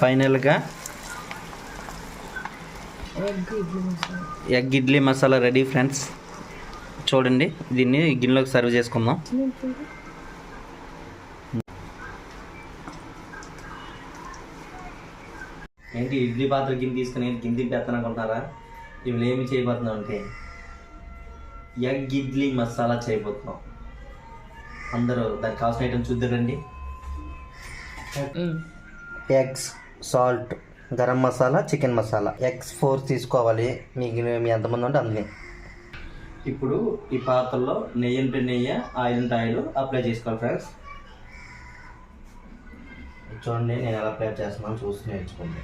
ఫైనల్గా egg idli masala ready friends. చూడండి దీన్ని గిన్నెలోకి సర్వ్ చేసుకుందాం. ఏంటి ఇడ్లీ పాత్ర గిన్నె తీసుకుని గిన్నె తింపేస్తాను అనుకుంటారా ఇవి ఏమి చేయబోతున్నాం అంటే ఎగ్ ఇడ్లీ మసాలా చేయబోతున్నాం. అందరూ దానికి కావాల్సిన item చూద్దరండి. Eggs salt garam masala chicken masala. Eggs four తీసుకోవాలి. మీకు మీ ఎంతమంది ఉంటే అందులో ఇప్పుడు ఈ పాత్రలో నెయ్యి ఉంటే నెయ్యి ఆయిల్ ఉంటే ఆయిల్ అప్లై చేసుకోవాలి ఫ్రెండ్స్. చూడండి నేను ఎలా అప్లై చేస్తున్నాను చూసి నేర్చుకోండి.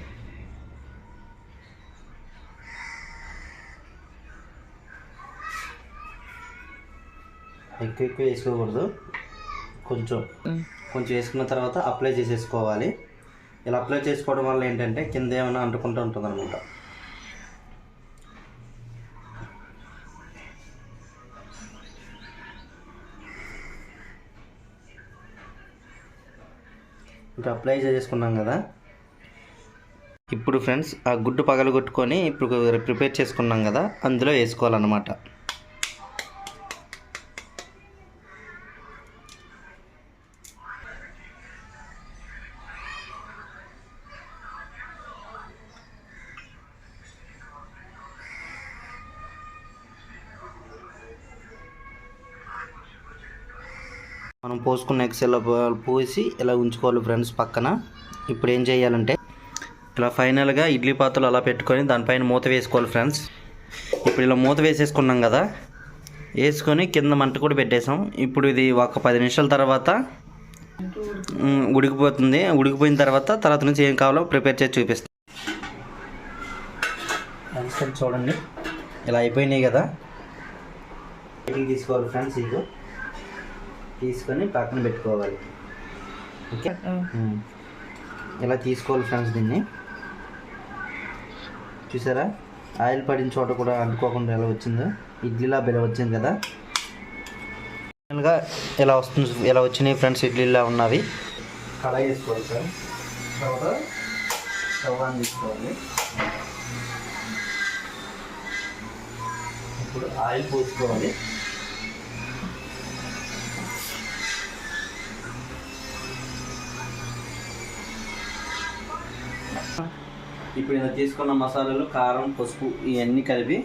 ఎక్కువ ఎక్కువ వేసుకోకూడదు. కొంచెం. కొంచెం వేసుకున్న తర్వాత అప్లై చేసేసుకోవాలి. ఇలా అప్లై చేసుకోవడం వల్ల ఏంటంటే కింద ఏమైనా అంటుకుంటూ ఉంటుంది అనమాట ఇంకా అప్లై చేసుకున్నాం కదా. ఇప్పుడు ఫ్రెండ్స్ ఆ గుడ్డు పగలగొట్టుకొని ఇప్పుడు ప్రిపేర్ చేసుకున్నాం కదా అందులో వేసుకోవాలన్నమాట. మనం పోసుకున్న ఎగ్స్ ఇలా పోసి ఇలా ఉంచుకోవాలి ఫ్రెండ్స్ పక్కన? ఇప్పుడు ఏం చేయాలంటే ఇలా ఫైనల్గా ఇడ్లీ పాత్రలు అలా పెట్టుకొని దానిపైన మూత వేసుకోవాలి ఫ్రెండ్స్. ఇప్పుడు ఇలా మూత వేసేసుకున్నాం కదా వేసుకొని కింద మంట కూడా పెట్టేసాం. ఇప్పుడు ఇది ఒక పది నిమిషాల తర్వాత ఉడికిపోతుంది. ఉడికిపోయిన తర్వాత తర్వాత నుంచి ఏం కావాలో ప్రిపేర్ చేసి చూపిస్తాం. చూడండి. ఇలా అయిపోయినాయి కదా. తీసుకోవాలి ఫ్రెండ్స్ ఇది తీసుకొని పక్కన పెట్టుకోవాలి. ఓకే. ఇలా తీసుకోవాలి ఫ్రెండ్స్ దీన్ని. చూసారా? ఆయిల్ పడిన చోట కూడా అంటుకోకుండా ఎలా వచ్చిందో? ఇడ్లీలా బెల వచ్చింది కదా? ఫైనల్గా ఇలా వస్తుంది ఇలా వచ్చినాయి ఫ్రెండ్స్ ఇడ్లీలా ఉన్నవి? కడాయి వేసుకోవాలి ఫ్రెండ్స్ తర్వాత స్టవ్ ఆన్ తీసుకోవాలి. ఇప్పుడు ఆయిల్ పోసుకోవాలి. ఇప్పుడు ఇంత తీసుకున్న మసాలాలు కారం పసుపు ఇవన్నీ కలిపి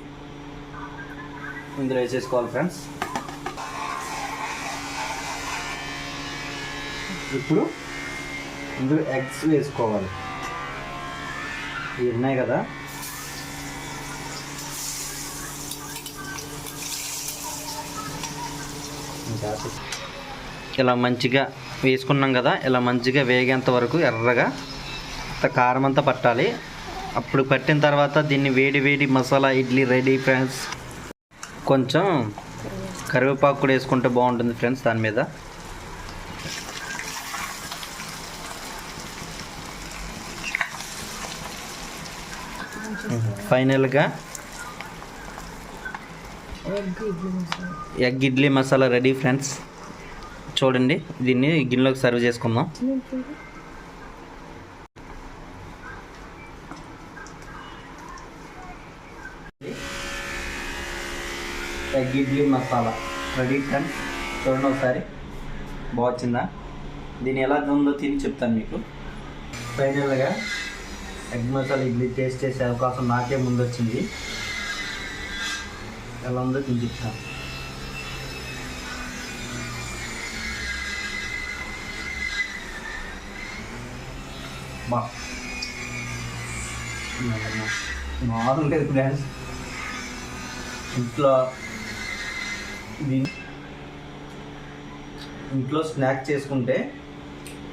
ఇందులో వేసేసుకోవాలి ఫ్రెండ్స్. ఇప్పుడు ఇందులో ఎగ్స్ వేసుకోవాలి. ఇవి ఉన్నాయి కదా. ఇలా మంచిగా వేసుకున్నాం కదా ఇలా మంచిగా వేగేంత వరకు ఎర్రగా అంత కారం అంతా పట్టాలి. అప్పుడు పట్టిన తర్వాత దీన్ని వేడి వేడి మసాలా ఇడ్లీ రెడీ ఫ్రెండ్స్ కొంచెం కరివేపాకు కూడా వేసుకుంటే బాగుంటుంది ఫ్రెండ్స్ దాని మీద. ఫైనల్గా egg idli masala egg idli masala ready friends. చూడండి దీన్ని గిన్నెలోకి సర్వ్ చేసుకుందాం. Egg idli masala ready friends చూడండి ఒకసారి. బాగుందా దీన్ని ఎలా ఉందో తిని చెప్తాను మీకు. ఫైనల్గా ఎగ్ మసాలా ఇడ్లీ టేస్ట్ చేసే అవకాశం నాకే ముందు వచ్చింది ఎలా ఉందో తిని చెప్తాను. బా. మామూలు లేదు ఫ్రెండ్స్ ఇంట్లో ఇంట్లో స్నాక్ చేసుకుంటే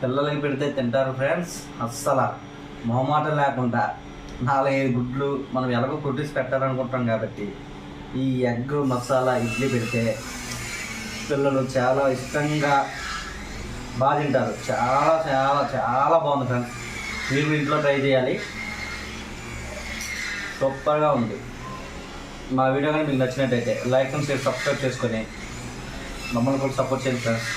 పిల్లలకి పెడితే తింటారు ఫ్రెండ్స్. అస్సలు మొహమాటం లేకుండా నాలుగైదు గుడ్లు మనం ఎలాగో కొట్టేసి పెట్టాలనుకుంటాం కాబట్టి ఈ ఎగ్ మసాలా ఇడ్లీ పెడితే పిల్లలు చాలా ఇష్టంగా బాగా తింటారు. చాలా చాలా చాలా బాగుంది ఫ్రెండ్స్. మీరు ఇంట్లో ట్రై చేయాలి. సూపర్గా ఉంది. మా వీడియో కానీ మీకు నచ్చినట్టయితే లైక్ అండ్ షేర్ సబ్స్క్రైబ్ చేసుకొని మమ్మల్ని కూడా సపోర్ట్ చేయండి ఫ్రెండ్స్